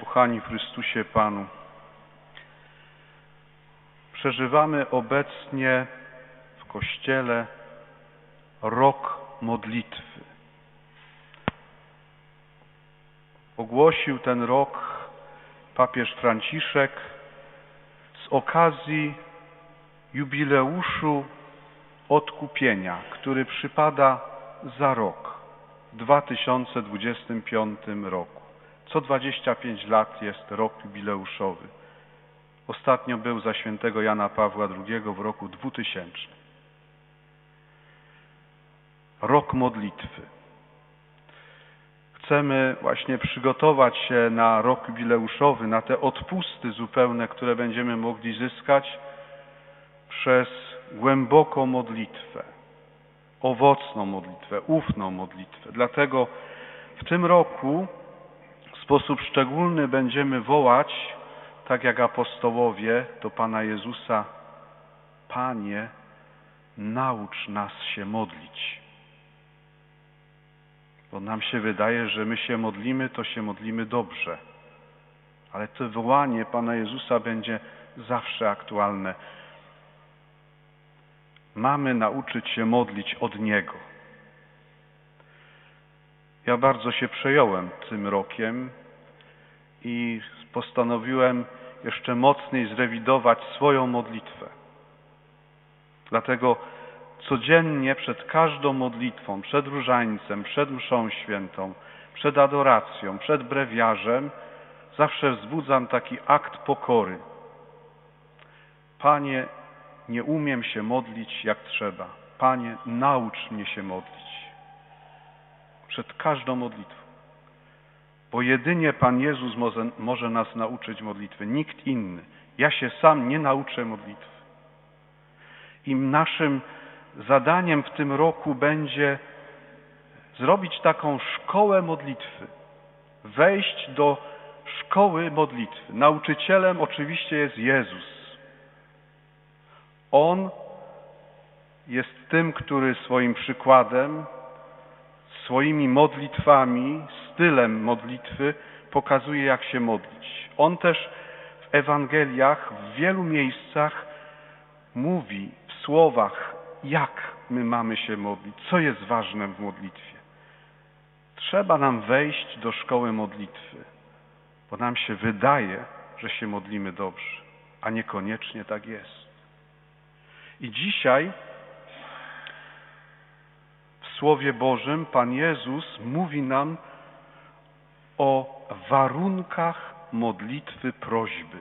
Kochani w Chrystusie Panu, przeżywamy obecnie w Kościele rok modlitwy. Ogłosił ten rok papież Franciszek z okazji jubileuszu odkupienia, który przypada za rok, w 2025 roku. Co 25 lat jest rok jubileuszowy. Ostatnio był za świętego Jana Pawła II w roku 2000. Rok modlitwy. Chcemy właśnie przygotować się na rok jubileuszowy, na te odpusty zupełne, które będziemy mogli zyskać przez głęboką modlitwę, owocną modlitwę, ufną modlitwę. Dlatego w tym roku sposób szczególny będziemy wołać, tak jak apostołowie, do Pana Jezusa, Panie, naucz nas się modlić. Bo nam się wydaje, że my się modlimy, to się modlimy dobrze. Ale to wołanie Pana Jezusa będzie zawsze aktualne. Mamy nauczyć się modlić od Niego. Ja bardzo się przejąłem tym rokiem i postanowiłem jeszcze mocniej zrewidować swoją modlitwę. Dlatego codziennie przed każdą modlitwą, przed różańcem, przed mszą świętą, przed adoracją, przed brewiarzem zawsze wzbudzam taki akt pokory. Panie, nie umiem się modlić jak trzeba. Panie, naucz mnie się modlić. Przed każdą modlitwą. Bo jedynie Pan Jezus może, może nas nauczyć modlitwy, nikt inny. Ja się sam nie nauczę modlitwy. I naszym zadaniem w tym roku będzie zrobić taką szkołę modlitwy. Wejść do szkoły modlitwy. Nauczycielem oczywiście jest Jezus. On jest tym, który swoim przykładem, swoimi modlitwami, stylem modlitwy pokazuje, jak się modlić. On też w Ewangeliach w wielu miejscach mówi w słowach, jak my mamy się modlić, co jest ważne w modlitwie. Trzeba nam wejść do szkoły modlitwy, bo nam się wydaje, że się modlimy dobrze, a niekoniecznie tak jest. I dzisiaj w Słowie Bożym Pan Jezus mówi nam o warunkach modlitwy prośby,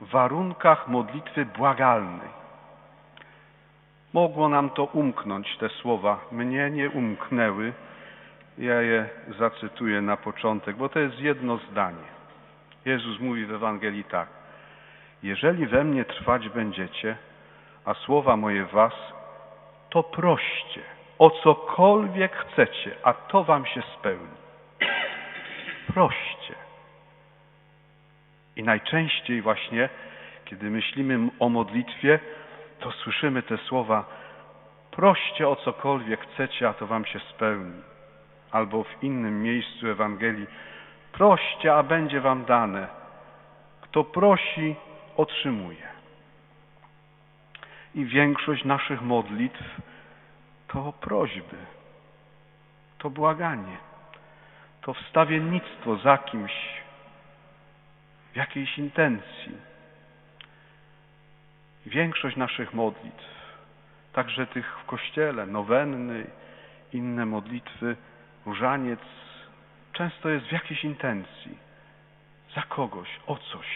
warunkach modlitwy błagalnej. Mogło nam to umknąć, te słowa. Mnie nie umknęły. Ja je zacytuję na początek, bo to jest jedno zdanie. Jezus mówi w Ewangelii tak. Jeżeli we mnie trwać będziecie, a słowa moje was, to proście o cokolwiek chcecie, a to wam się spełni. Proście. I najczęściej właśnie, kiedy myślimy o modlitwie, to słyszymy te słowa proście o cokolwiek chcecie, a to wam się spełni. Albo w innym miejscu Ewangelii proście, a będzie wam dane. Kto prosi, otrzymuje. I większość naszych modlitw to prośby, to błaganie, to wstawiennictwo za kimś, w jakiejś intencji. Większość naszych modlitw, także tych w kościele, nowenny, inne modlitwy, różaniec, często jest w jakiejś intencji, za kogoś, o coś.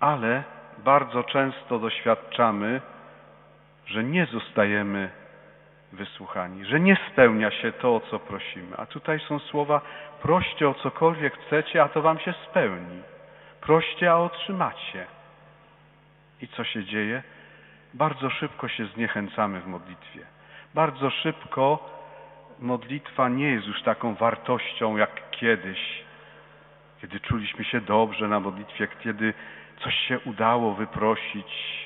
Ale bardzo często doświadczamy, że nie zostajemy wysłuchani, że nie spełnia się to, o co prosimy. A tutaj są słowa: proście o cokolwiek chcecie, a to wam się spełni. Proście, a otrzymacie. I co się dzieje? Bardzo szybko się zniechęcamy w modlitwie. Bardzo szybko modlitwa nie jest już taką wartością jak kiedyś, kiedy czuliśmy się dobrze na modlitwie, kiedy coś się udało wyprosić.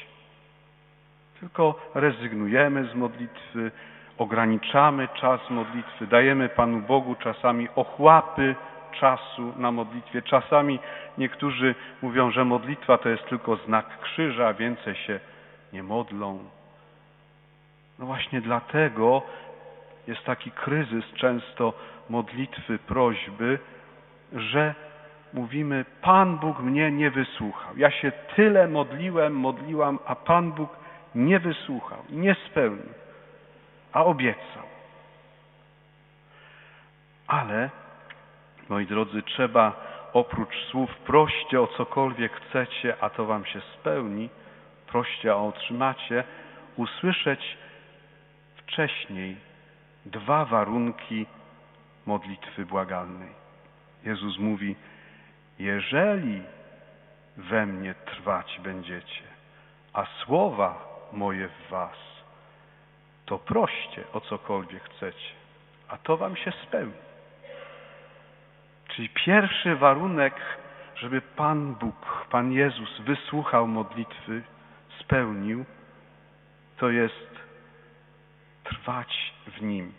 Tylko rezygnujemy z modlitwy, ograniczamy czas modlitwy, dajemy Panu Bogu czasami ochłapy czasu na modlitwie. Czasami niektórzy mówią, że modlitwa to jest tylko znak krzyża, więcej się nie modlą. No właśnie dlatego jest taki kryzys często modlitwy, prośby, że mówimy, Pan Bóg mnie nie wysłuchał. Ja się tyle modliłem, modliłam, a Pan Bóg nie wysłuchał, nie spełnił, a obiecał. Ale, moi drodzy, trzeba oprócz słów proście o cokolwiek chcecie, a to wam się spełni, proście, a otrzymacie, usłyszeć wcześniej dwa warunki modlitwy błagalnej. Jezus mówi, jeżeli we mnie trwać będziecie, a słowa moje w was, to proście o cokolwiek chcecie, a to wam się spełni. Czyli pierwszy warunek, żeby Pan Bóg, Pan Jezus wysłuchał modlitwy, spełnił, to jest trwać w Nim.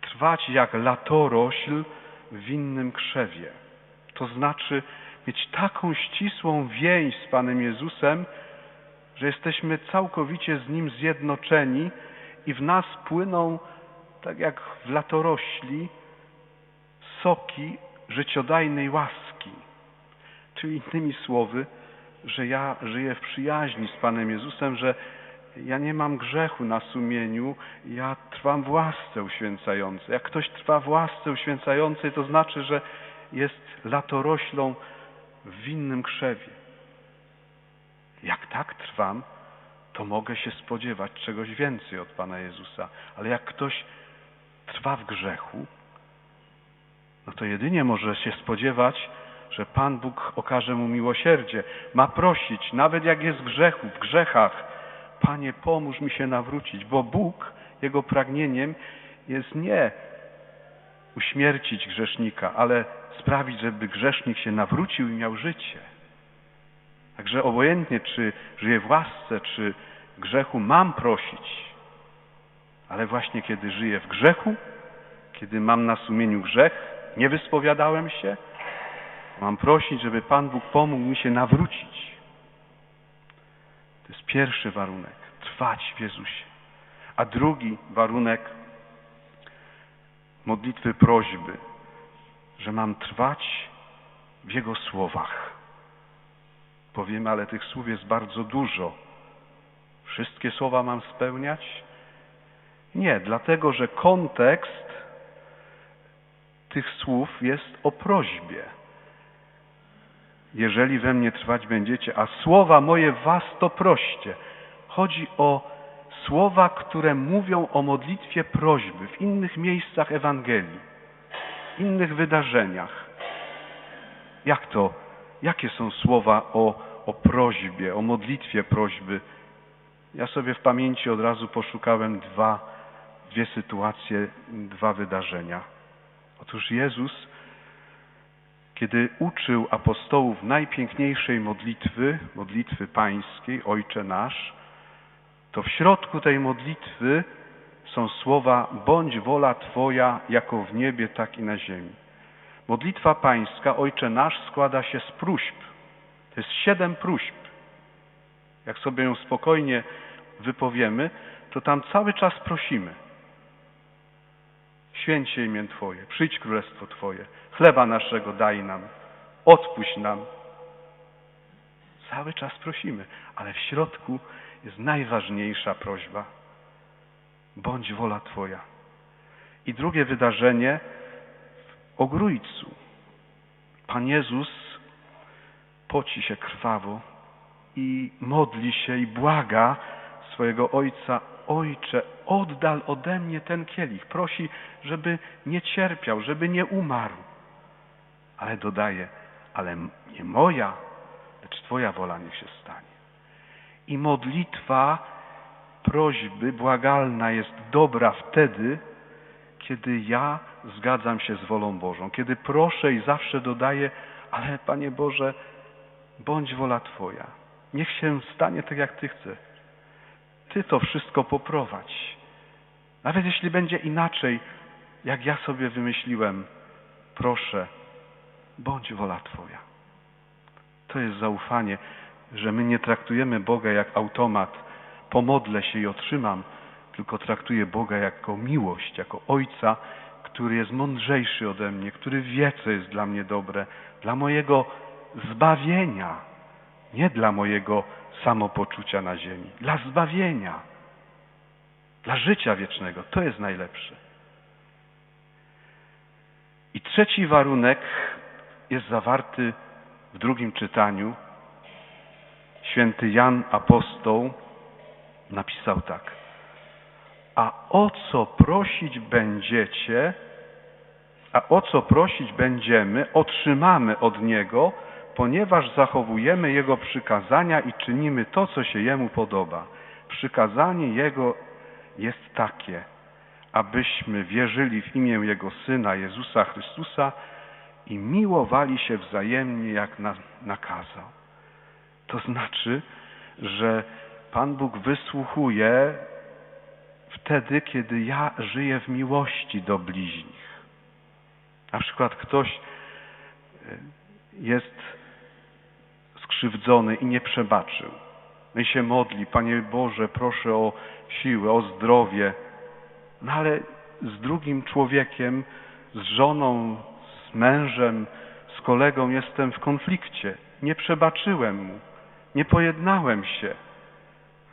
Trwać jak latorośl w innym krzewie. To znaczy mieć taką ścisłą więź z Panem Jezusem, że jesteśmy całkowicie z Nim zjednoczeni i w nas płyną, tak jak w latorośli, soki życiodajnej łaski. Czyli innymi słowy, że ja żyję w przyjaźni z Panem Jezusem, że ja nie mam grzechu na sumieniu, ja trwam w łasce uświęcającej. Jak ktoś trwa w łasce uświęcającej, to znaczy, że jest latoroślą w innym krzewie. Jak tak trwam, to mogę się spodziewać czegoś więcej od Pana Jezusa. Ale jak ktoś trwa w grzechu, no to jedynie może się spodziewać, że Pan Bóg okaże mu miłosierdzie. Ma prosić, nawet jak jest w grzechu, w grzechach, Panie, pomóż mi się nawrócić, bo Bóg, Jego pragnieniem jest nie uśmiercić grzesznika, ale sprawić, żeby grzesznik się nawrócił i miał życie. Także obojętnie, czy żyję w łasce, czy grzechu, mam prosić. Ale właśnie kiedy żyję w grzechu, kiedy mam na sumieniu grzech, nie wyspowiadałem się, mam prosić, żeby Pan Bóg pomógł mi się nawrócić. To jest pierwszy warunek. Trwać w Jezusie. A drugi warunek modlitwy prośby, że mam trwać w Jego słowach. Powiemy, ale tych słów jest bardzo dużo. Wszystkie słowa mam spełniać? Nie, dlatego że kontekst tych słów jest o prośbie. Jeżeli we mnie trwać będziecie, a słowa moje was to proście. Chodzi o słowa, które mówią o modlitwie prośby w innych miejscach Ewangelii, innych wydarzeniach. Jak to? Jakie są słowa o, o prośbie, o modlitwie prośby? Ja sobie w pamięci od razu poszukałem dwa, dwie sytuacje, dwa wydarzenia. Otóż Jezus, kiedy uczył apostołów najpiękniejszej modlitwy, modlitwy pańskiej, Ojcze nasz, to w środku tej modlitwy są słowa bądź wola Twoja jako w niebie, tak i na ziemi. Modlitwa pańska, Ojcze nasz, składa się z próśb. To jest siedem próśb. Jak sobie ją spokojnie wypowiemy, to tam cały czas prosimy. Święć imię Twoje, przyjdź królestwo Twoje, chleba naszego daj nam, odpuść nam. Cały czas prosimy, ale w środku jest najważniejsza prośba. Bądź wola Twoja. I drugie wydarzenie Ogrójcu. Pan Jezus poci się krwawo i modli się i błaga swojego Ojca, Ojcze, oddal ode mnie ten kielich. Prosi, żeby nie cierpiał, żeby nie umarł. Ale dodaje, ale nie moja, lecz Twoja wola niech się stanie. I modlitwa prośby błagalna jest dobra wtedy, kiedy ja zgadzam się z wolą Bożą, kiedy proszę i zawsze dodaję, ale Panie Boże, bądź wola Twoja. Niech się stanie tak, jak Ty chcesz. Ty to wszystko poprowadź. Nawet jeśli będzie inaczej, jak ja sobie wymyśliłem, proszę, bądź wola Twoja. To jest zaufanie, że my nie traktujemy Boga jak automat, pomodlę się i otrzymam, tylko traktuję Boga jako miłość, jako Ojca, który jest mądrzejszy ode mnie, który wie, co jest dla mnie dobre, dla mojego zbawienia, nie dla mojego samopoczucia na ziemi, dla zbawienia, dla życia wiecznego. To jest najlepsze. I trzeci warunek jest zawarty w drugim czytaniu. Święty Jan Apostoł napisał tak. A o co prosić będziecie, a o co prosić będziemy, otrzymamy od Niego, ponieważ zachowujemy Jego przykazania i czynimy to, co się Jemu podoba. Przykazanie Jego jest takie, abyśmy wierzyli w imię Jego Syna Jezusa Chrystusa i miłowali się wzajemnie, jak na, nakazał. To znaczy, że Pan Bóg wysłuchuje wtedy, kiedy ja żyję w miłości do bliźnich. Na przykład ktoś e, jest skrzywdzony i nie przebaczył. I się modli, Panie Boże, proszę o siłę, o zdrowie. No ale z drugim człowiekiem, z żoną, z mężem, z kolegą jestem w konflikcie. Nie przebaczyłem mu, nie pojednałem się.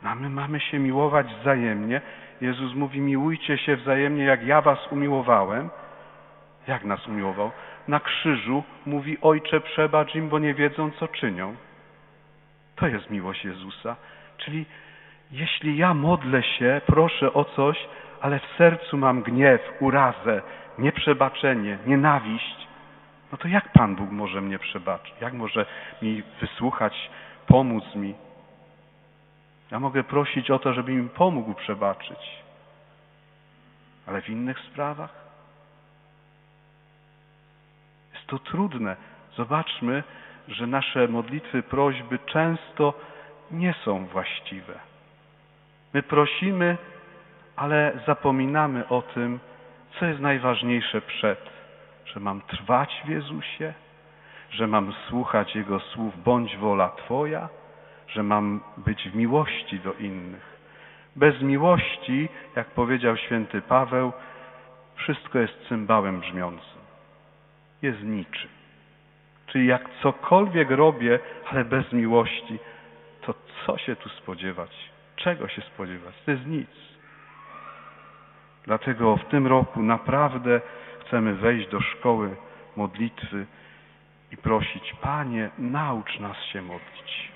No a my mamy się miłować wzajemnie. Jezus mówi, miłujcie się wzajemnie, jak ja was umiłowałem. Jak nas umiłował? Na krzyżu mówi, Ojcze, przebacz im, bo nie wiedzą, co czynią. To jest miłość Jezusa. Czyli jeśli ja modlę się, proszę o coś, ale w sercu mam gniew, urazę, nieprzebaczenie, nienawiść, no to jak Pan Bóg może mnie przebaczyć? Jak może mi wysłuchać, pomóc mi? Ja mogę prosić o to, żeby mi pomógł przebaczyć. Ale w innych sprawach? Jest to trudne. Zobaczmy, że nasze modlitwy, prośby często nie są właściwe. My prosimy, ale zapominamy o tym, co jest najważniejsze przed, że mam trwać w Jezusie, że mam słuchać Jego słów, bądź wola Twoja, że mam być w miłości do innych. Bez miłości, jak powiedział święty Paweł, wszystko jest cymbałem brzmiącym. Jest niczym. Czyli jak cokolwiek robię, ale bez miłości, to co się tu spodziewać? Czego się spodziewać? To jest nic. Dlatego w tym roku naprawdę chcemy wejść do szkoły modlitwy i prosić, Panie, naucz nas się modlić.